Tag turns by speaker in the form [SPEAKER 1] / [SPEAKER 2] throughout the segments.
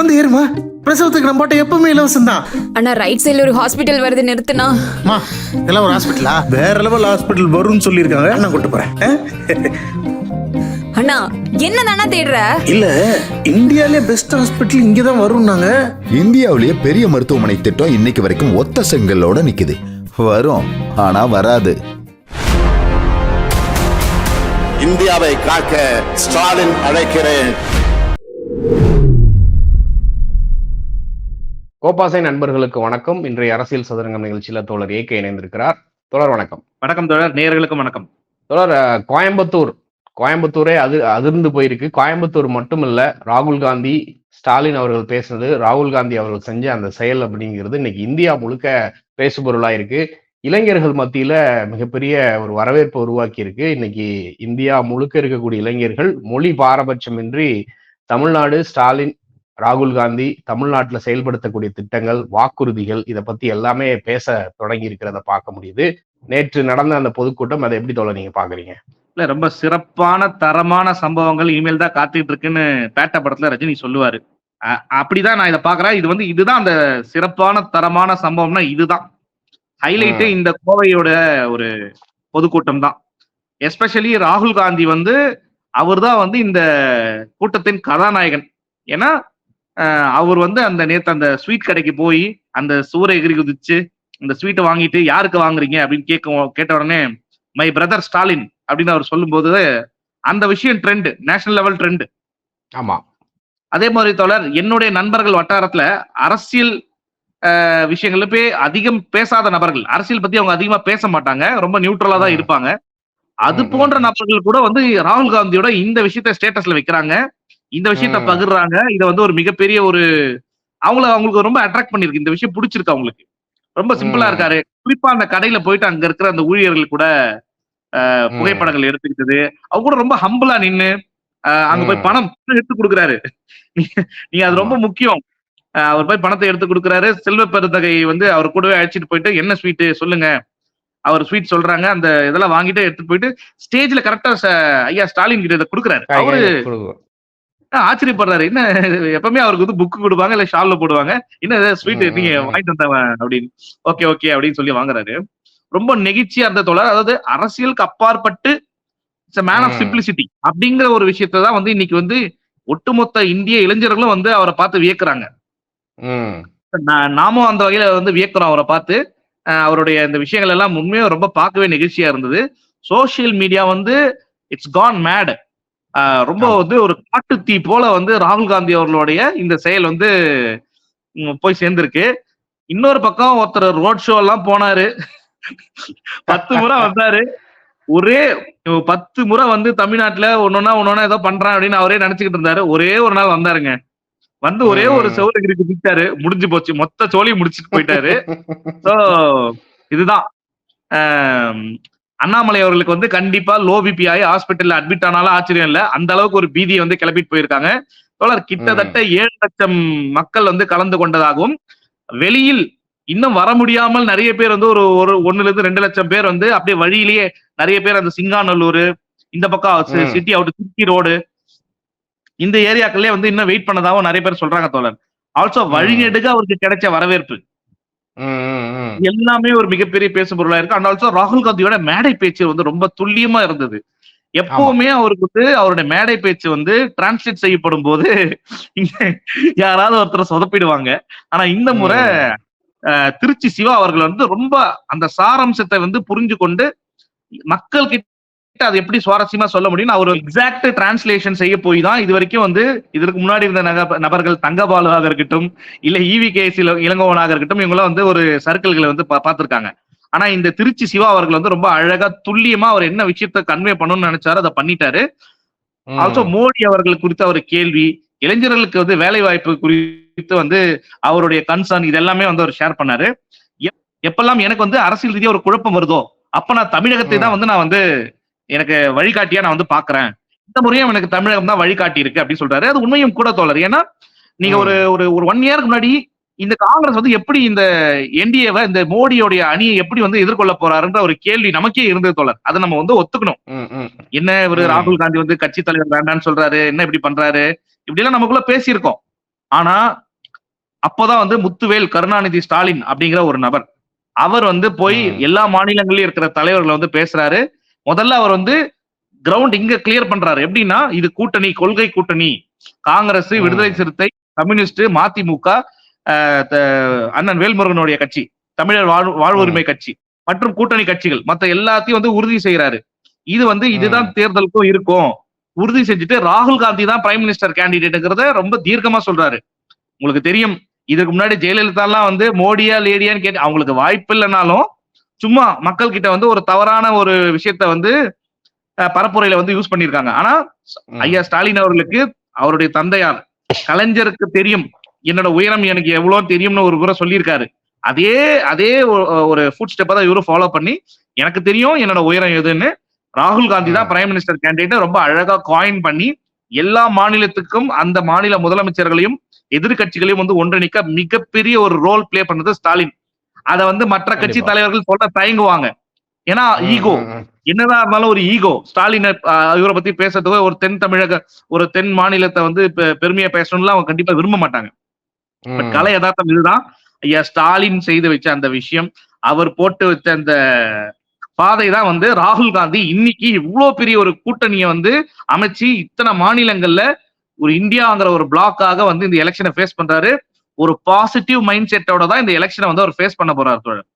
[SPEAKER 1] வந்து ஏறுமா? பிரசவத்துக்கு நம்ம பாட்ட எப்பவுமே இலவசம் தான்.
[SPEAKER 2] அண்ணா ரைட் சைடுல ஒரு ஹாஸ்பிட்டல் வருது நிறுத்துனா
[SPEAKER 1] மா இதெல்லாம் ஒரு ஹாஸ்பிட்டலா வேற லெவல் ஹாஸ்பிட்டல் வரும்னு சொல்லியிருக்காங்க. நான் கூட்டு போறேன்?
[SPEAKER 2] அண்ணா என்ன தானா தேடுற?
[SPEAKER 1] இல்ல இந்தியாலே பெஸ்ட் ஹாஸ்பிட்டல் இங்க தான் வரும்னாங்க.
[SPEAKER 3] இந்தியாவிலேயே பெரிய மருத்துவமனை திட்டம் இன்னைக்கு வரைக்கும் ஒத்த செங்கலோட நிக்குது. வரும் ஆனா வராது.
[SPEAKER 4] இந்தியாவை காக்க ஸ்டாலின் அழைக்கிறேன்.
[SPEAKER 5] கோபாசை நண்பர்களுக்கு வணக்கம். இன்றைய அரசியல் சதுரங்கம் நிகழ்ச்சியில தோழர் ஏகே இணைந்திருக்கிறார். தோழர் வணக்கம்.
[SPEAKER 6] வணக்கம் தோழர். நேயர்களுக்கும் வணக்கம்.
[SPEAKER 5] தோழர் கோயம்புத்தூர். கோயம்புத்தூரே அது அதிர்ந்து போயிருக்கு. கோயம்புத்தூர் மட்டும் இல்ல ராகுல் காந்தி ஸ்டாலின் அவர்கள் பேசுனது ராகுல் காந்தி அவர்கள் செஞ்ச அந்த செயல் அப்படிங்கிறது இன்னைக்கு இந்தியா முழுக்க பேசுபொருளா இருக்கு. இளைஞர்கள் மத்தியில மிகப்பெரிய ஒரு வரவேற்பை உருவாக்கி இருக்கு. இன்னைக்கு இந்தியா முழுக்க இருக்கக்கூடிய இளைஞர்கள் மொழி பாரபட்சமின்றி தமிழ்நாடு ஸ்டாலின் ராகுல் காந்தி தமிழ்நாட்டுல செயல்படுத்தக்கூடிய திட்டங்கள் வாக்குறுதிகள் இதை பத்தி எல்லாமே பேச தொடங்கி இருக்கிறத பார்க்க முடியுது. நேற்று நடந்த அந்த பொதுக்கூட்டம் அதை எப்படி தோழர் நீங்க பாக்குறீங்க
[SPEAKER 6] இல்ல ரொம்ப சிறப்பான தரமான சம்பவங்கள் இனிமேல் தான் காத்துட்டு இருக்குன்னு பேட்ட படத்துல ரஜினி சொல்லுவாரு. அப்படிதான் நான் இதை பாக்குறேன் இது வந்து இதுதான் அந்த சிறப்பான தரமான சம்பவம்னா இதுதான். ஹைலைட் இந்த கோவையோட ஒரு பொதுக்கூட்டம் தான். எஸ்பெஷலி ராகுல் காந்தி வந்து அவர்தான் வந்து இந்த கூட்டத்தின் கதாநாயகன். ஏன்னா அவர் வந்து அந்த நேத்து அந்த ஸ்வீட் கடைக்கு போய் அந்த சூறை எகிரி குதிச்சு இந்த ஸ்வீட்டை வாங்கிட்டு யாருக்கு வாங்குறீங்க? அப்படின்னு கேட்க கேட்ட உடனே மை பிரதர் ஸ்டாலின் அப்படின்னு அவர் சொல்லும்போது அந்த விஷயம் ட்ரெண்ட் நேஷனல் லெவல் ட்ரெண்ட்
[SPEAKER 5] ஆமா.
[SPEAKER 6] அதே மாதிரி தோழர் என்னுடைய நண்பர்கள் வட்டாரத்துல அரசியல் அஹ், விஷயங்கள்ல போய் அதிகம் பேசாத நபர்கள் அரசியல் பத்தி அவங்க அதிகமா பேச மாட்டாங்க ரொம்ப நியூட்ரலா தான். இருப்பாங்க. அது போன்ற. நபர்கள் கூட வந்து ராகுல் காந்தியோட இந்த விஷயத்த ஸ்டேட்டஸ்ல வைக்கிறாங்க. இந்த விஷயத்த. பகிர்றாங்க. இதை வந்து ஒரு மிகப்பெரிய ஒரு அவங்கள அவங்களுக்கு ரொம்ப அட்ராக்ட் பண்ணிருக்கு இந்த விஷயம் பிடிச்சிருக்கு அவங்களுக்கு. ரொம்ப சிம்பிளா. இருக்காரு. குறிப்பா அந்த கடையில போயிட்டு அங்க இருக்கிற அந்த ஊழியர்கள் கூட. புகைப்படங்கள் எடுத்துக்கிட்டது. அவங்க கூட ரொம்ப ஹம்பிளா நின்னு அங்க போய். பணம் எடுத்து கொடுக்குறாரு. நீங்க அது ரொம்ப முக்கியம். அவர் போய் பணத்தை எடுத்து கொடுக்குறாரு. செல்வ பெருந்தகை வந்து அவர் கூடவே அழைச்சிட்டு போயிட்டு என்ன ஸ்வீட் சொல்லுங்க. அவர் ஸ்வீட் சொல்றாங்க. அந்த இதெல்லாம் வாங்கிட்டு எடுத்துட்டு போயிட்டு ஸ்டேஜ்ல கரெக்டா ஐயா ஸ்டாலின் கிட்ட இதை கொடுக்குறாரு. அவரு. ஆச்சரியப்படுறாரு. என்ன எப்பவுமே அவருக்கு வந்து புக்கு கொடுப்பாங்க இல்ல ஷால்ல போடுவாங்க. என்ன ஸ்வீட் நீங்க. வாங்கிட்டு வந்தவன் அப்படின்னு. ஓகே ஓகே அப்படின்னு சொல்லி வாங்குறாரு. ரொம்ப நெகிழ்ச்சியா இருந்த தோழர் அதாவது அரசியலுக்கு அப்பாற்பட்டு மேன் ஆஃப். சிம்பிளிசிட்டி அப்படிங்கிற ஒரு விஷயத்தை தான் வந்து இன்னைக்கு வந்து ஒட்டுமொத்த இந்திய இளைஞர்களும் வந்து அவரை பார்த்து வியக்குறாங்க. நாமும் அந்த வகையில வந்து வியக்கிறோம் அவரை பார்த்து. அவருடைய இந்த விஷயங்கள் எல்லாம் உண்மையா ரொம்ப பார்க்கவே நெகிழ்ச்சியா இருந்தது. சோஷியல் மீடியா வந்து இட்ஸ் கான் மேட் ரொம்ப. வந்து ஒரு காட்டு தீ போல வந்து ராகுல் காந்தி அவர்களுடைய இந்த செயல் வந்து போய் சேர்ந்திருக்கு. இன்னொரு பக்கம் ஒருத்தர் ரோட் ஷோ எல்லாம் போனாரு. பத்து முறை வந்தாரு. ஒரே பத்து முறை வந்து தமிழ்நாட்டுல ஒன்னொன்னா ஒன்னொன்னா ஏதோ பண்றான் அப்படின்னு அவரே நினைச்சுக்கிட்டு இருந்தாரு. ஒரே ஒரு நாள் வந்தாருங்க. வந்து ஒரே ஒரு. செவலுக்கு குதிச்சாரு முடிஞ்சு போச்சு. மொத்த சோழியும் முடிச்சுட்டு போயிட்டாரு. சோ இதுதான். அண்ணாமலை அவர்களுக்கு வந்து கண்டிப்பா லோ பிபி ஆகி ஹாஸ்பிட்டல்ல அட்மிட் ஆனாலும் ஆச்சரியம் இல்ல. அந்த அளவுக்கு ஒரு பீதியை வந்து கிளப்பிட்டு போயிருக்காங்க. தோழர் கிட்டத்தட்ட ஏழு லட்சம் மக்கள் வந்து கலந்து கொண்டதாகவும் வெளியில் இன்னும் வர முடியாமல் நிறைய பேர் வந்து ஒரு ஒரு ஒண்ணுல இருந்து ரெண்டு லட்சம் பேர் வந்து அப்படியே வழியிலேயே நிறைய பேர் அந்த சிங்காநல்லூர் இந்த பக்கம். சிட்டி அவுட் திருச்சி ரோடு இந்த ஏரியாக்கள்லயே வந்து இன்னும் வெயிட் பண்ணதாகவும் நிறைய பேர் சொல்றாங்க தோழர். ஆல்சோ வழிநெடுக அவருக்கு கிடைச்ச வரவேற்பு. எல்லாமே ஒரு மிகப்பெரிய பேசு பொருளா இருக்கு. அண்ட் ஆல்சோ ராகுல் காந்தியோட மேடை பேச்சு வந்து ரொம்ப துல்லியமா இருந்தது. எப்பவுமே அவருக்கு வந்து அவருடைய மேடை பேச்சு வந்து டிரான்ஸ்லேட் செய்யப்படும் போது யாராவது ஒருத்தர் சொதப்பிடுவாங்க. ஆனா இந்த முறை அஹ், திருச்சி சிவா அவர்கள் வந்து ரொம்ப அந்த சாராம்சத்தை வந்து புரிஞ்சு கொண்டு மக்கள் கிட்ட அது எப்படி சுவாரஸ்யமா சொல்ல முடியும் அவர் எக்ஸாக்ட் டிரான்ஸ்லேஷன் செய்ய போய் தான் இது வரைக்கும் வந்து இதற்கு முன்னாடி இருந்த நபர்கள் தங்கபாலுவாக இருக்கட்டும் இல்ல E இவி கே இளங்கோவனாக இருக்கட்டும் இவங்களாம் வந்து ஒரு சர்க்கிள்களை வந்து பார்த்திருக்காங்க. ஆனா இந்த திருச்சி சிவா அவர்கள் வந்து ரொம்ப அழகா துல்லியமா அவர் என்ன விஷயத்த கன்வே பண்ணணும்னு நினைச்சாரு அதை பண்ணிட்டாரு. ஆல்சோ மோடி அவர்கள் குறித்த ஒரு கேள்வி இளைஞர்களுக்கு வந்து வேலை வாய்ப்பு குறித்து வந்து அவருடைய கன்சர்ன் இது எல்லாமே வந்து அவர் ஷேர் பண்ணாரு. எப்- எப்பெல்லாம் எனக்கு வந்து அரசியல் ரீதியா ஒரு குழப்பம் வருதோ அப்ப நான் தமிழகத்தை தான் வந்து நான் வந்து எனக்கு வழிகாட்டியா நான் வந்து பாக்குறேன். இந்த முறையும் எனக்கு தமிழகம் தான் வழிகாட்டி இருக்கு அப்படின்னு சொல்றாரு. அது உண்மையும் கூட தோழர். ஏன்னா நீங்க. ஒரு ஒரு ஒரு ஒன் இயருக்கு முன்னாடி இந்த காங்கிரஸ் வந்து எப்படி இந்த என்டிஏவை இந்த மோடியோடைய அணியை எப்படி வந்து எதிர்கொள்ள போறாருன்ற ஒரு கேள்வி நமக்கே இருந்தது தோழர். அதை நம்ம வந்து ஒத்துக்கணும். என்ன இவரு. ராகுல் காந்தி வந்து கட்சி தலைவர் வேண்டாம்னு சொல்றாரு? என்ன இப்படி பண்றாரு? இப்படி எல்லாம் நமக்குள்ள பேசியிருக்கோம். ஆனா அப்போதான் வந்து முத்துவேல் கருணாநிதி ஸ்டாலின் அப்படிங்கிற ஒரு நபர். அவர் வந்து போய். எல்லா மாநிலங்களிலும் இருக்கிற தலைவர்களை வந்து பேசுறாரு. முதல்ல அவர் வந்து கிரவுண்ட் இங்க கிளியர் பண்றாரு. எப்படின்னா இது கூட்டணி கொள்கை கூட்டணி. காங்கிரஸ். விடுதலை சிறுத்தை கம்யூனிஸ்ட் மதிமுக அண்ணன் வேல்முருகனுடைய கட்சி தமிழர் வாழ் வாழ்வுரிமை கட்சி மற்றும் கூட்டணி கட்சிகள். மத்த எல்லாத்தையும் வந்து உறுதி செய்யறாரு இது வந்து இதுதான் தேர்தலுக்கும் இருக்கும். உறுதி செஞ்சுட்டு ராகுல் காந்தி தான் பிரைம் மினிஸ்டர் கேண்டிடேட்டுங்கிறத ரொம்ப தீர்க்கமா சொல்றாரு. உங்களுக்கு தெரியும். இதுக்கு முன்னாடி ஜெயலலிதா எல்லாம் வந்து மோடியா லேடியான்னு கேட்டு அவங்களுக்கு வாய்ப்பு இல்லைனாலும் சும்மா மக்கள் கிட்ட வந்து ஒரு தவறான ஒரு விஷயத்த வந்து பரப்புரையில வந்து யூஸ் பண்ணியிருக்காங்க. ஆனா. ஐயா ஸ்டாலின் அவர்களுக்கு அவருடைய தந்தையார் கலைஞருக்கு தெரியும். என்னோட உயரம் எனக்கு எவ்வளவு தெரியும்னு ஒரு முறை சொல்லியிருக்காரு. அதே அதே ஒரு ஃபுட் ஸ்டெப்பை தான் இவரும் ஃபாலோ பண்ணி எனக்கு தெரியும் என்னோட உயரம் எதுன்னு. ராகுல் காந்தி தான் பிரைம் மினிஸ்டர் கேண்டிடேட் ரொம்ப அழகா காயின் பண்ணி எல்லா மாநிலத்துக்கும் அந்த மாநில முதலமைச்சர்களையும் எதிர்க்கட்சிகளையும் வந்து ஒன்றிணைக்க மிகப்பெரிய ஒரு ரோல் ப்ளே பண்ணது ஸ்டாலின். அதை வந்து மற்ற கட்சி. தலைவர்கள் சொல்ல தயங்குவாங்க. ஏன்னா ஈகோ என்னதான் இருந்தாலும் ஒரு ஈகோ ஸ்டாலின் இவரை பத்தி பேசுறதுக்கு ஒரு தென் தமிழக ஒரு தென் மாநிலத்தை வந்து பெருமையா பேசணும்லாம் அவங்க கண்டிப்பா விரும்ப மாட்டாங்க. பட் கலை யதார்த்தம் இதுதான். ஐயா ஸ்டாலின் செய்து வச்ச அந்த விஷயம் அவர் போட்டு வச்ச அந்த பாதை தான் வந்து ராகுல் காந்தி இன்னைக்கு இவ்வளவு பெரிய ஒரு கூட்டணியை வந்து அமைச்சு இத்தனை மாநிலங்கள்ல ஒரு இந்தியாங்கிற ஒரு பிளாக்காக வந்து இந்த எலெக்ஷனை ஃபேஸ் பண்றாரு. ஒரு பாசிட்டிவ் மைண்ட் செட்டோட தான் இந்த எலெக்ஷனை வந்து அவர் ஃபேஸ் பண்ண போறாரு தோழர்.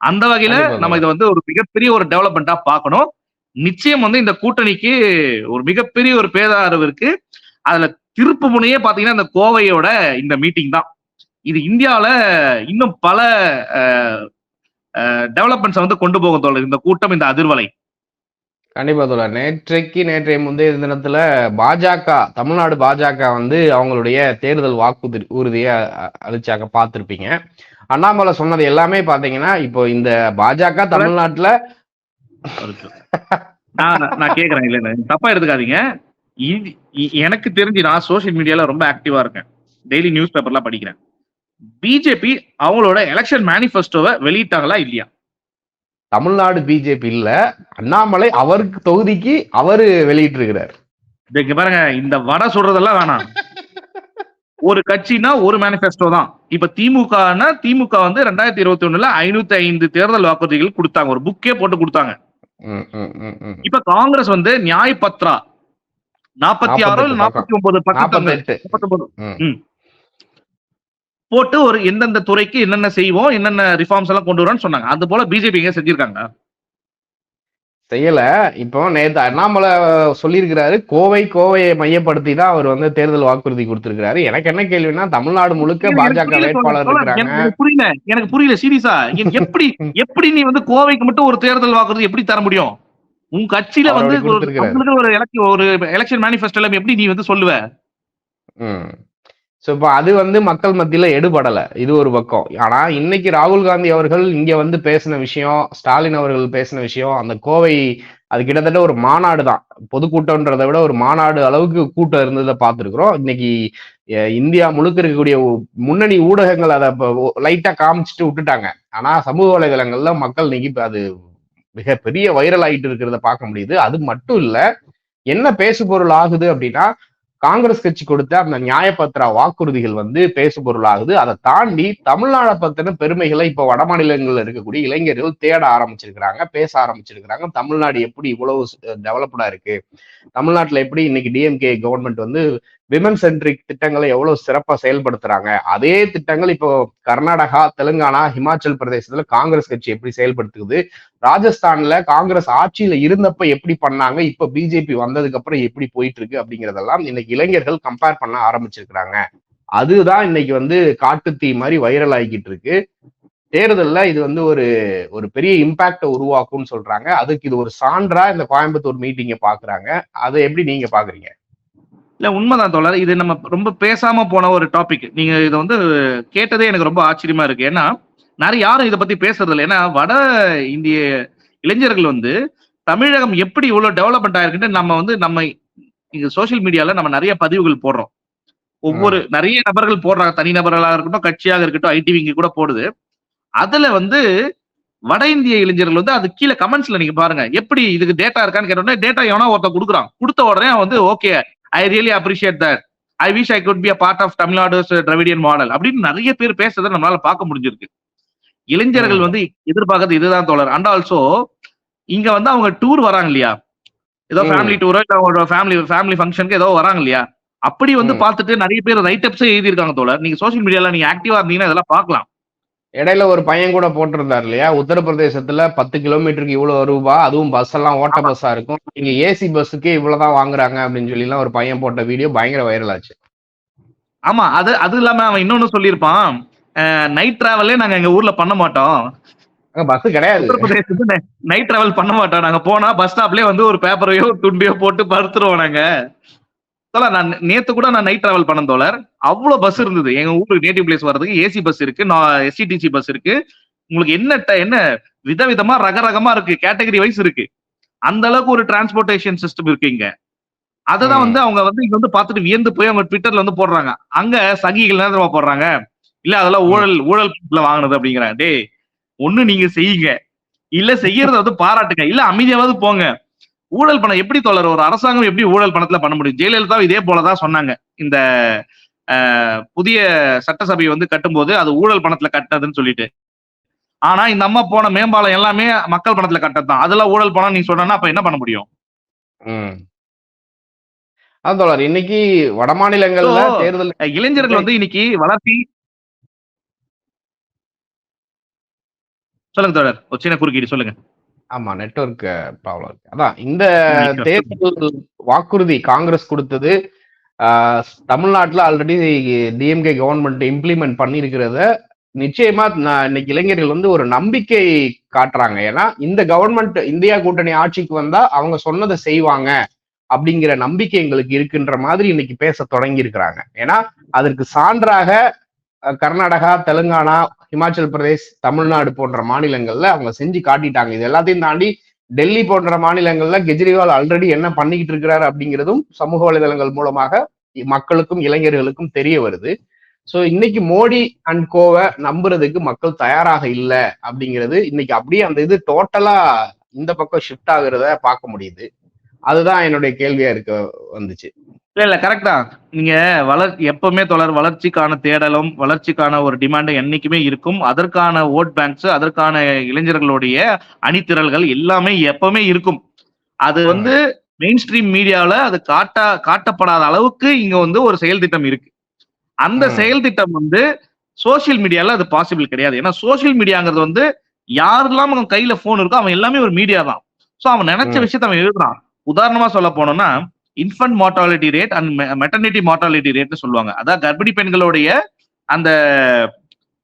[SPEAKER 6] அந்த வகையில நம்ம இதை வந்து ஒரு மிகப்பெரிய ஒரு டெவலப்மெண்டா பார்க்கணும். நிச்சயம் வந்து இந்த கூட்டணிக்கு ஒரு மிகப்பெரிய ஒரு பேதாரவு இருக்கு. அதுல திருப்பு முனையே பாத்தீங்கன்னா இந்த கோவையோட இந்த மீட்டிங் தான். இது இந்தியாவுல இன்னும் பல டெவலப்மெண்ட்ஸ் வந்து கொண்டு போகும் தோழர். இந்த கூட்டம் இந்த அதிர்வலை.
[SPEAKER 5] கண்டிப்பா தோழர். நேற்றைக்கு நேற்றைய முந்தைய தினத்துல பாஜக தமிழ்நாடு பாஜக வந்து அவங்களுடைய தேர்தல் வாக்குறுதி உறுதியை அழிச்சாக்க பார்த்துருப்பீங்க பார்த்திருப்பீங்க. அண்ணாமலை சொன்னது எல்லாமே பாத்தீங்கன்னா இப்போ இந்த பாஜக தமிழ்நாட்டுல
[SPEAKER 6] நான் நான் கேக்குறேன் இல்ல தப்பா எடுத்துக்காதீங்க. இ- எனக்கு தெரிஞ்சு நான் சோஷியல் மீடியால ரொம்ப ஆக்டிவா இருக்கேன். டெய்லி நியூஸ் பேப்பர்லாம் படிக்கிறேன். பிஜேபி அவங்களோட எலெக்ஷன் மேனிஃபெஸ்டோவை வெளியிட்டாங்களா இல்லையா?
[SPEAKER 5] தமிழ்நாடு பிஜேபி இல்ல அண்ணாமலை அவருக்கு தொகுதிக்கு அவரு வெளியிட்டு இருக்கிறார்
[SPEAKER 6] இந்த இங்க பாருங்க இந்த வடை சொல்றதெல்லாம் வேணாம். ஒரு கட்சினா ஒரு மேனிஃபெஸ்டோ தான். இப்ப திமுகனா திமுக வந்து ரெண்டாயிரத்தி இருபத்தி ஒண்ணுல ஐநூத்தி ஐந்து தேர்தல் வாக்குறுதிகள் கொடுத்தாங்க. ஒரு புக்கே போட்டு கொடுத்தாங்க. இப்ப காங்கிரஸ் வந்து நியாய் பத்ரா நாற்பத்தி ஆறு நாற்பத்தி ஒன்பது பக்கத்தங்க
[SPEAKER 5] நாற்பத்தெட்டு
[SPEAKER 6] முப்பத்தொன்பது
[SPEAKER 5] ம்.
[SPEAKER 6] ம். போட்டு ஒரு எந்தெந்த துறைக்கு என்னென்ன செய்வோம் என்னென்ன ரிஃபார்ம்ஸ் எல்லாம் கொண்டு வரோம்னு சொன்னாங்க. அது போல பிஜேபி எங்க செஞ்சிருக்காங்க?
[SPEAKER 5] செய்யல. இப்போ நேத்து அண்ணாமலை சொல்லியிருக்கிறாரு கோவை கோவையை மையப்படுத்தி தான் அவர் வந்து தேர்தல் வாக்குறுதி கொடுத்திருக்கிறாரு. எனக்கு என்ன கேள்வினா தமிழ்நாடு முழுக்க பாஜக வேட்பாளர்
[SPEAKER 6] எனக்கு புரியல. எனக்கு புரியல சீரியஸா. எப்படி எப்படி நீ வந்து கோவைக்கு மட்டும் ஒரு தேர்தல் வாக்குறுதி எப்படி தர முடியும்? உன் கட்சியில வந்து ஒரு எலக்ஷன் மேனிஃபெஸ்டோல எப்படி நீ வந்து சொல்லுவ?
[SPEAKER 5] ஸோ இப்போ அது வந்து மக்கள் மத்தியில எடுபடலை. இது ஒரு பக்கம். ஆனா இன்னைக்கு ராகுல் காந்தி அவர்கள் இங்க வந்து பேசின விஷயம் ஸ்டாலின் அவர்கள் பேசின விஷயம் அந்த கோவை அது கிட்டத்தட்ட ஒரு மாநாடு தான். பொதுக்கூட்டம்ன்றதை விட ஒரு மாநாடு அளவுக்கு கூட்டம் இருந்ததை பார்த்துருக்குறோம். இன்னைக்கு இந்தியா முழுக்க இருக்கக்கூடிய முன்னணி ஊடகங்கள் அதை லைட்டா காமிச்சிட்டு விட்டுட்டாங்க. ஆனால் சமூக வலைதளங்கள்ல மக்கள் இன்னைக்கு அது மிக பெரிய வைரல் ஆயிட்டு இருக்கிறத பார்க்க முடியுது. அது மட்டும் இல்லை என்ன பேசு பொருள் ஆகுது அப்படின்னா காங்கிரஸ் கட்சி கொடுத்த அந்த நியாயப்பத்திர வாக்குறுதிகள் வந்து பேசு பொருள் அதை தாண்டி தமிழ்நாடை பத்தின பெருமைகளை இப்போ வட மாநிலங்கள்ல இருக்கக்கூடிய இளைஞர்கள் தேட ஆரம்பிச்சிருக்கிறாங்க பேச ஆரம்பிச்சிருக்கிறாங்க. தமிழ்நாடு எப்படி இவ்வளவு டெவலப்டா இருக்கு? தமிழ்நாட்டுல எப்படி இன்னைக்கு டிஎம்கே கவர்மெண்ட் வந்து விமன் சென்ட்ரிக் திட்டங்களை எவ்வளவு சிறப்பா செயல்படுத்துறாங்க? அதே திட்டங்கள் இப்போ கர்நாடகா தெலுங்கானா ஹிமாச்சல் பிரதேசத்துல காங்கிரஸ் கட்சி எப்படி செயல்படுத்துது ராஜஸ்தான்ல காங்கிரஸ் ஆட்சியில இருந்தப்ப எப்படி பண்ணாங்க? இப்ப பிஜேபி வந்ததுக்கு அப்புறம் எப்படி போயிட்டு இருக்கு அப்படிங்கறதெல்லாம் இன்னைக்கு இளைஞர்கள் கம்பேர் பண்ண ஆரம்பிச்சிருக்கிறாங்க. அதுதான் இன்னைக்கு வந்து காட்டுத்தீ மாதிரி வைரல் ஆகிக்கிட்டு இருக்கு தேர்தலில் இது வந்து ஒரு ஒரு பெரிய இம்பாக்டை உருவாக்கும்னு சொல்றாங்க. அதுக்கு இது ஒரு சான்றா இந்த கோயம்புத்தூர் மீட்டிங்கை பாக்குறாங்க. அதை எப்படி நீங்க பாக்குறீங்க?
[SPEAKER 6] இல்ல உண்மைதான் தோழர். இது நம்ம ரொம்ப பேசாம போன ஒரு டாபிக் நீங்க இதை வந்து கேட்டதே எனக்கு ரொம்ப ஆச்சரியமா இருக்கு. ஏன்னா நிறைய யாரும் இதை பத்தி பேசுறது இல்லை ஏன்னா வட இந்திய இளைஞர்கள் வந்து தமிழகம் எப்படி இவ்வளவு டெவலப்மெண்ட் ஆயிருக்குன்னு நம்ம வந்து நம்ம இங்க சோஷியல் மீடியால நம்ம நிறைய பதிவுகள் போடுறோம். ஒவ்வொரு நிறைய நபர்கள் போடுறாங்க. தனி நபர்களாக இருக்கட்டும் கட்சியாக இருக்கட்டும் ஐடிவிங்க கூட போடுது. அதுல வந்து வட இந்திய இளைஞர்கள் வந்து அது கீழே கமெண்ட்ஸ்ல நீங்க பாருங்க. எப்படி இதுக்கு டேட்டா இருக்கான்னு கேட்டோம்னா டேட்டா எவனா ஒருத்தன் கொடுக்குறான். கொடுத்த உடனே வந்து okay I really appreciate that I wish I could be a part of Tamil Nadu Dravidian model அப்படின்னு நிறைய பேர் பேசுறதை நம்மளால பார்க்க முடிஞ்சிருக்கு. இளைஞர்கள் வந்து எதிர்பார்க்கறது இதுதான் தோழர். அண்ட் ஆல்சோ இங்க வந்து அவங்க டூர் வராங்க இல்லையா? ஏதோ. ஃபேமிலி டூரோ இல்ல அவங்களோட ஃபேமிலி ஃபேமிலி ஃபங்க்ஷனுக்கு ஏதோ வராங்க இல்லையா? அப்படி வந்து. பார்த்துட்டு நிறைய பேர் ரைட் அப்ஸே எழுதியிருக்காங்க தோழர். நீங்க சோஷியல் மீடியால நீங்க ஆக்டிவா இருந்தீங்கன்னா இதெல்லாம் பார்க்கலாம்.
[SPEAKER 5] இடையில ஒரு பையன் கூட போட்டிருந்தார் இல்லையா? உத்தரப்பிரதேசத்துல பத்து கிலோமீட்டருக்கு இவ்வளவு ரூபா அதுவும் பஸ் எல்லாம் ஓட்ட பஸ்ஸா இருக்கும். நீங்க ஏசி பஸ்ஸுக்கே இவ்வளவுதான் வாங்குறாங்க அப்படின்னு சொல்லி எல்லாம் ஒரு பையன் போட்ட வீடியோ பயங்கர வைரல் ஆச்சு.
[SPEAKER 6] ஆமா அது அது இல்லாம அவன் இன்னொன்னு சொல்லியிருப்பான். நைட் டிராவலே நாங்க எங்க ஊர்ல பண்ண மாட்டோம்.
[SPEAKER 5] பஸ் கிடையாது.
[SPEAKER 6] நைட் டிராவல் பண்ண மாட்டோம். நாங்க போனா பஸ் ஸ்டாப்லயே வந்து ஒரு பேப்பரையோ துண்டையோ போட்டு படுத்துருவோம் நாங்க. தோழர் நான் நேத்து கூட நான் நைட் டிராவல் பண்ண தோழர். அவ்வளவு பஸ் இருந்தது. எங்க ஊருக்கு நேட்டிவ் பிளேஸ் வர்றதுக்கு ஏசி பஸ் இருக்கு எஸ்சிடிசி பஸ் இருக்கு. உங்களுக்கு என்ன ட- என்ன விதவிதமா ரகரகமா இருக்கு கேட்டகரி வைஸ் இருக்கு. அந்த அளவுக்கு ஒரு டிரான்ஸ்போர்டேஷன் சிஸ்டம் இருக்கு இங்க. அததான். வந்து அவங்க வந்து இங்க வந்து பார்த்துட்டு வியந்து போய் அவங்க ட்விட்டர்ல வந்து போடுறாங்க. அங்க என்ன தெரியுமா போடுறாங்க? இல்ல அதெல்லாம் ஊழல் ஊழல் வாங்கினது அப்படிங்கிறாங்க. டேய் ஒண்ணு நீங்க செய்யுங்க. இல்ல செய்யறத வந்து பாராட்டுங்க. இல்ல அமைதியாவது போங்க. ஊழல் பணம் எப்படி தோழர் ஒரு அரசாங்கம் எப்படி ஊழல் பணத்துல பண்ண முடியும்? ஜெயலலிதா இதே போலதான் சொன்னாங்க. இந்த புதிய சட்டசபை வந்து கட்டும்போது அது ஊழல் பணத்துல கட்டினதுன்னு சொல்லிட்டு. ஆனா இந்த அம்மா போன மேம்பாலம் எல்லாமே மக்கள் பணத்துல கட்டத்தான் அதெல்லாம் ஊழல் பணம் நீ சொன்னா அப்ப என்ன பண்ண முடியும்?
[SPEAKER 5] தோழர் இன்னைக்கு வட மாநிலங்கள்ல தேர்தல்
[SPEAKER 6] இளைஞர்கள் வந்து இன்னைக்கு வளர்ச்சி சொல்லுங்க தோழர். ஒரு சின்ன குறுக்கீடு சொல்லுங்க.
[SPEAKER 5] ஆமா நெட்வொர்க் ப்ராப்ளம் இருக்கு. அதான் இந்த. தேர்தல் வாக்குறுதி காங்கிரஸ் கொடுத்தது தமிழ்நாட்டுல ஆல்ரெடி டிஎம்கே கவர்மெண்ட் இம்ப்ளிமெண்ட் பண்ணியிருக்கிறத நிச்சயமா இன்னைக்கு இளைஞர்கள் வந்து ஒரு நம்பிக்கை காட்டுறாங்க. ஏன்னா இந்த கவர்மெண்ட் இந்தியா கூட்டணி ஆட்சிக்கு வந்தா அவங்க சொன்னதை செய்வாங்க அப்படிங்கிற நம்பிக்கை எங்களுக்கு இருக்குன்ற மாதிரி இன்னைக்கு பேச தொடங்கி இருக்கிறாங்க ஏன்னா அதற்கு சான்றாக கர்நாடகா தெலுங்கானா ஹிமாச்சல் பிரதேஷ் தமிழ்நாடு போன்ற மாநிலங்கள்ல அவங்க செஞ்சு காட்டிட்டாங்க. இது எல்லாத்தையும் தாண்டி டெல்லி போன்ற மாநிலங்கள்ல கெஜ்ரிவால் ஆல்ரெடி என்ன பண்ணிக்கிட்டு இருக்கிறாரு அப்படிங்கிறதும் சமூக வலைதளங்கள் மூலமாக மக்களுக்கும் இளைஞர்களுக்கும் தெரிய வருது. சோ இன்னைக்கு மோடி அண்ட் கோவை நம்புறதுக்கு மக்கள் தயாராக இல்லை அப்படிங்கிறது இன்னைக்கு அப்படியே அந்த இது டோட்டலா இந்த பக்கம் ஷிஃப்ட் ஆகுறத பார்க்க முடியுது. அதுதான் என்னுடைய கேள்வியா இருக்க வந்துச்சு.
[SPEAKER 6] இல்ல இல்ல கரெக்ட் தான். நீங்க வளர் எப்பவுமே தொடர் வளர்ச்சிக்கான தேடலும் வளர்ச்சிக்கான ஒரு டிமாண்ட் என்னைக்குமே இருக்கும். அதற்கான ஓட் பேங்க்ஸ் அதற்கான இளைஞர்களுடைய அணிதிரள்கள் எல்லாமே எப்பவுமே இருக்கும். அது வந்து மெயின் ஸ்ட்ரீம் மீடியாவில் அது காட்டா காட்டப்படாத அளவுக்கு இங்க வந்து ஒரு செயல் திட்டம் இருக்கு. அந்த. செயல் திட்டம் வந்து சோஷியல் மீடியால அது பாசிபிள் கிடையாது. ஏன்னா சோஷியல் மீடியாங்கிறது வந்து யாரெல்லாம் அவன் கையில போன் இருக்கோ அவன் எல்லாமே ஒரு மீடியா தான். சோ அவன் நினைச்ச. விஷயத்த அவன் எழுதுறான். உதாரணமா சொல்ல போனோம்னா infant mortality rate and maternity mortality ரேட்னு சொல்லுவாங்க. அதான் கர்ப்பிணி பெண்களுடைய அந்த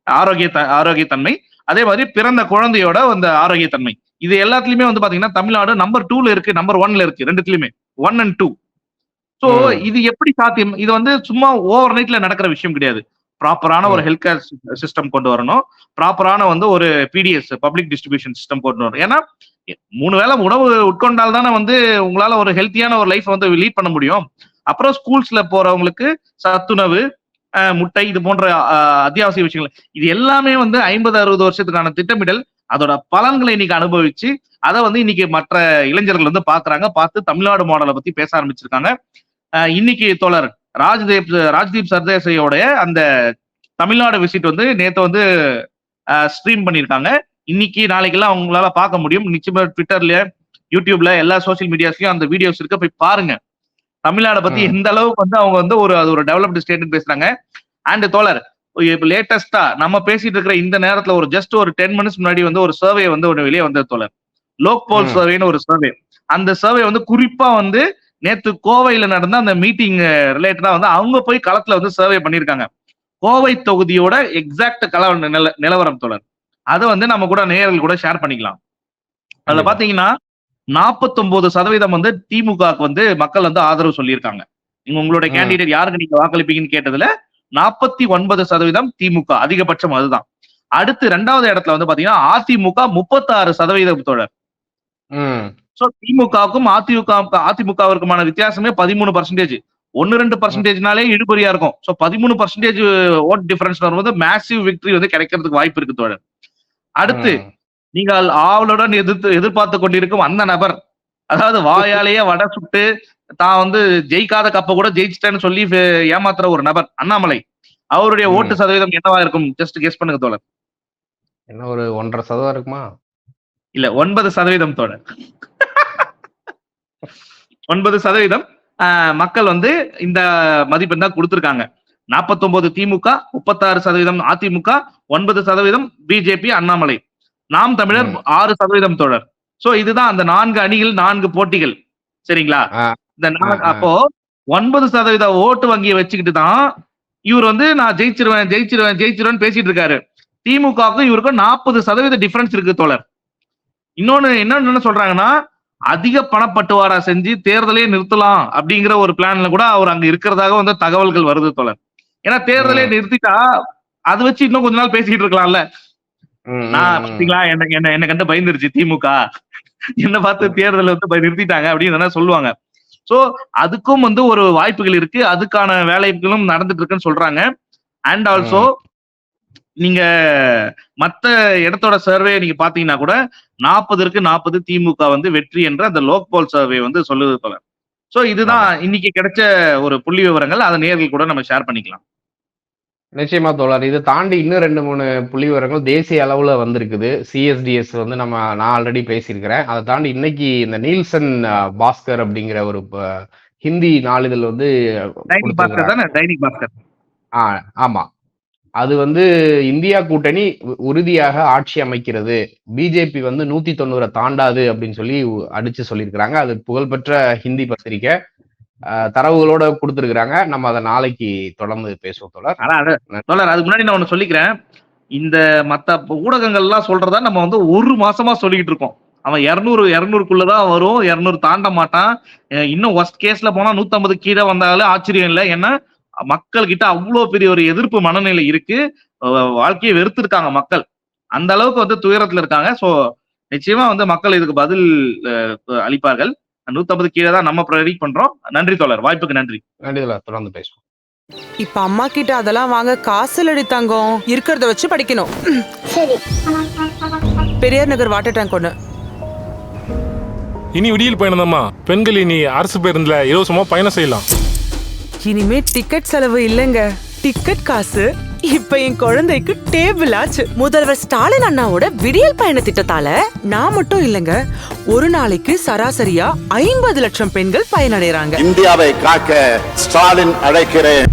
[SPEAKER 6] ஆரோக்கிய ஆரோக்கியத்தன்மை அதே மாதிரி பிறந்த குழந்தையோட அந்த ஆரோக்கியத்தன்மை. இது எல்லாத்துலயுமே வந்து பாத்தீங்கன்னா தமிழ்நாடு நம்பர் டூல இருக்கு நம்பர் ஒன்ல இருக்கு ரெண்டுத்துலயுமே. ஒன் அண்ட் டூ
[SPEAKER 5] ம்.
[SPEAKER 6] இது எப்படி சாத்தியம்? இது வந்து சும்மா ஓவர் நைட்ல நடக்கிற விஷயம் கிடையாது. ப்ராப்பரான ஒரு ஹெல்த் கேர் சிஸ்டம் கொண்டு வரணும். ப்ராப்பரான வந்து ஒரு பிடிஎஸ் பப்ளிக் டிஸ்ட்ரிபியூஷன் சிஸ்டம் கொண்டு வரணும். ஏன்னா மூணு வேளை உணவு உட்கொண்டால் தானே வந்து உங்களால ஒரு ஹெல்த்தியான ஒரு லைஃப் வந்து லீட் பண்ண முடியும். அப்புறம் ஸ்கூல்ஸ்ல போறவங்களுக்கு சத்துணவு முட்டை இது போன்ற அத்தியாவசிய விஷயங்கள். இது எல்லாமே வந்து ஐம்பது அறுபது வருஷத்துக்கான திட்டமிடல். அதோட பலன்களை இன்னைக்கு அனுபவிச்சு அதை வந்து இன்னைக்கு மற்ற இளைஞர்கள் வந்து பாக்குறாங்க. பார்த்து தமிழ்நாடு மாடலை பத்தி பேச ஆரம்பிச்சிருக்காங்க. இன்னைக்கு தோழர் ராஜ்தீப் ராஜ்தீப் சர்தேசையோடைய அந்த தமிழ்நாடு விசிட் வந்து நேத்து வந்து ஸ்ட்ரீம் பண்ணியிருக்காங்க இன்னைக்கு நாளைக்கெல்லாம் அவங்களால பார்க்க முடியும். நிச்சயமா ட்விட்டர்ல யூடியூப்ல எல்லா சோஷியல் மீடியாஸ்லயும் அந்த வீடியோஸ் இருக்க. போய் பாருங்க. தமிழ்நாடு பத்தி. எந்த அளவுக்கு வந்து அவங்க வந்து ஒரு அது ஒரு டெவலப்டு ஸ்டேட்னு பேசுறாங்க. அண்ட் தோழர் இப்ப லேட்டஸ்டா நம்ம பேசிட்டு இருக்கிற இந்த நேரத்துல ஒரு ஜஸ்ட் ஒரு டென் மினிட்ஸ் முன்னாடி வந்து ஒரு சர்வே வந்து ஒரு வெளியே வந்தது தோழர். லோக் போல். சர்வேன்னு ஒரு சர்வே அந்த சர்வே வந்து குறிப்பா வந்து நேத்து கோவையில நடந்த அந்த மீட்டிங் ரிலேட்டடா வந்து அவங்க போய் களத்துல வந்து சர்வே பண்ணிருக்காங்க கோவை தொகுதியோட எக்ஸாக்ட் கல நில- நிலவரம் தோழர். அதை வந்து நம்ம கூட நேயர்கள் கூட ஷேர் பண்ணிக்கலாம். அதுல. பாத்தீங்கன்னா 49% சதவீதம் வந்து திமுகவுக்கு வந்து மக்கள் வந்து ஆதரவு சொல்லியிருக்காங்க. நீங்க உங்களுடைய. கேண்டிடேட் யாருக்கு நீங்க வாக்களிப்பீங்கன்னு கேட்டதுல நாற்பத்தி ஒன்பது சதவீதம் திமுக அதிகபட்சம் அதுதான். அடுத்து ரெண்டாவது இடத்துல வந்து பாத்தீங்கன்னா அதிமுக முப்பத்தாறு சதவீதம் தோழர். சோ திமுகவுக்கும் அதிமுக அதிமுகவிற்குமான வித்தியாசமே பதிமூணு பர்சன்டேஜ் ஒன்னு ரெண்டு பர்சன்டேஜ்னாலே இழுபறியா இருக்கும். சோ பதிமூணு பர்சன்டேஜ் ஓட் டிஃபரன்ஸ் வரும்போது மேசிவ் விக்டரி வந்து கிடைக்கிறதுக்கு வாய்ப்பு இருக்கு தோழர். அடுத்து. நீங்கள் ஆவலுடன் எதிர்த்து எதிர்பார்த்து கொண்டிருக்கும் அந்த நபர். அதாவது வாயாலேயே வடை சுட்டு தான் வந்து ஜெயிக்காத கப்ப கூட ஜெயிச்சிட்டேன்னு சொல்லி ஏமாத்துற ஒரு நபர் அண்ணாமலை. அவருடைய. ஓட்டு சதவீதம் என்னவா இருக்கும்? ஜஸ்ட் கெஸ் பண்ணுங்க தோழர்.
[SPEAKER 5] என்ன ஒரு ஒன்றரை சதவீதம் இருக்குமா?
[SPEAKER 6] இல்ல ஒன்பது சதவீதம் தோழர். ஒன்பது சதவீதம் மக்கள் வந்து இந்த மதிப்பெண் தான் கொடுத்திருக்காங்க. 49 திமுக முப்பத்தாறு சதவீதம் அதிமுக ஒன்பது சதவீதம் பிஜேபி அண்ணாமலை. நாம் தமிழர். ஆறு சதவீதம் தோழர். சோ இதுதான் அந்த நான்கு அணிகள் நான்கு போட்டிகள். சரிங்களா. இந்த. அப்போ ஒன்பது சதவீத ஓட்டு வங்கியை வச்சுக்கிட்டு தான் இவர் வந்து நான் ஜெயிச்சிருவேன் ஜெயிச்சிருவேன் ஜெயிச்சிருவேன் பேசிட்டு இருக்காரு. திமுகவுக்கும் இவருக்கும் நாற்பது சதவீத டிஃபரன்ஸ் இருக்கு தோழர். இன்னொன்னு என்னன்னு என்ன சொல்றாங்கன்னா அதிக பணப்பட்டுவாரா செஞ்சு தேர்தலே நிறுத்தலாம் அப்படிங்கிற ஒரு பிளான்ல கூட அவர் அங்க இருக்கிறதாக வந்து தகவல்கள் வருது தோழர். ஏன்னா தேர்தலே. நிறுத்திட்டா அதை வச்சு இன்னும் கொஞ்ச நாள் பேசிட்டு இருக்கலாம்ல. நான். பாத்தீங்களா? என்ன என்ன என்ன கண்டு பயந்துருச்சு திமுக. என்ன பார்த்து தேர்தல் வந்து நிறுத்திட்டாங்க அப்படின்னு சொல்லுவாங்க. சோ அதுக்கும் வந்து ஒரு வாய்ப்புகள் இருக்கு. அதுக்கான வேலைகளும் நடந்துட்டு இருக்குன்னு சொல்றாங்க. அண்ட் ஆல்சோ நீங்க மத்த இடத்தோட சர்வே நீங்க பாத்தீங்கன்னா கூட நாற்பதற்கு நாற்பது திமுக வந்து வெற்றி என்ற அந்த லோக்பால் சர்வே வந்து சொல்லுது போல. சோ இதுதான் இன்னைக்கு கிடைச்ச ஒரு புள்ளி விவரங்கள். அதை நேர்கள் கூட நம்ம ஷேர் பண்ணிக்கலாம்.
[SPEAKER 5] நிச்சயமா தோழர். இதை தாண்டி இன்னும் ரெண்டு மூணு புள்ளி விவரங்கள் தேசிய அளவுல வந்திருக்குது. சிஎஸ்டிஎஸ் வந்து நம்ம நான் ஆல்ரெடி பேசியிருக்கிறேன். அதை தாண்டி இன்னைக்கு இந்த நீல்சன் பாஸ்கர் அப்படிங்கிற ஒரு ஹிந்தி நாளிதழ் வந்து
[SPEAKER 6] டைனிக் பாஸ்கர்
[SPEAKER 5] கொடுத்திருக்கிறாங்க.
[SPEAKER 6] தானே? டைனிக் பாஸ்கர்.
[SPEAKER 5] ஆ ஆமா. அது வந்து இந்தியா கூட்டணி உறுதியாக ஆட்சி அமைக்கிறது. பிஜேபி வந்து நூத்தி தொண்ணூறை தாண்டாது அப்படின்னு சொல்லி அடிச்சு சொல்லியிருக்கிறாங்க. அது புகழ்பெற்ற ஹிந்தி பத்திரிக்கை. தரவுகளோட கொடுத்திருக்கிறாங்க. நம்ம அதை நாளைக்கு தொடர்ந்து பேசுவோம் தொடர்
[SPEAKER 6] தோழர் அதுக்கு முன்னாடி நான் ஒண்ணு சொல்லிக்கிறேன். இந்த மத்த ஊடகங்கள் எல்லாம் சொல்றதா நம்ம வந்து ஒரு மாசமா சொல்லிக்கிட்டு இருக்கோம். அவன் இருநூறு இருநூறுக்குள்ளதான் வரும். இருநூறு தாண்ட மாட்டான். இன்னும் ஒஸ்ட் கேஸ்ல போனா 150 கீழே வந்தாலும் ஆச்சரியம் இல்லை. ஏன்னா மக்கள் கிட்ட அவ்வளவு பெரிய ஒரு எதிர்ப்பு மனநிலை இருக்கு. வாழ்க்கையை வெறுத்திருக்காங்க மக்கள். அந்த அளவுக்கு வந்து துயரத்துல இருக்காங்க. சோ நிச்சயமா வந்து மக்கள் இதுக்கு பதில் அளிப்பார்கள். 150 கீழே தான் நம்ம ப்ரெடிக் பண்றோம். நன்றி தோழர். வாய்ப்புக்கு நன்றி.
[SPEAKER 5] நன்றி தோழர். தொடர்ந்து பேசுவோம்.
[SPEAKER 7] இப்ப அம்மா கிட்ட அதெல்லாம் வாங்க. காசு தங்கம் இருக்கிறத வச்சு படிக்கணும்.
[SPEAKER 8] சரி.
[SPEAKER 7] பெரியார் நகர் வாட்டர் டேங்க் ஒண்ணு.
[SPEAKER 9] இனி விடியல் பயணம்தாம்மா பெண்கள் இனி அரசு பேருந்துல இலவசமா பயணம் செய்யலாம்.
[SPEAKER 7] இனிமே டிக்கெட் செலவு இல்லைங்க. டிக்கெட் காசு இப்ப என் குழந்தைக்கு டேபிள் ஆச்சு. முதல்வர் ஸ்டாலின் அண்ணாவோட விடியல் பயண திட்டத்தால நான் மட்டும் இல்லைங்க. ஒரு நாளைக்கு சராசரியா ஐம்பது லட்சம் பெண்கள் பயனடைறாங்க.
[SPEAKER 4] இந்தியாவை காக்க ஸ்டாலின் அழைக்கிறேன்.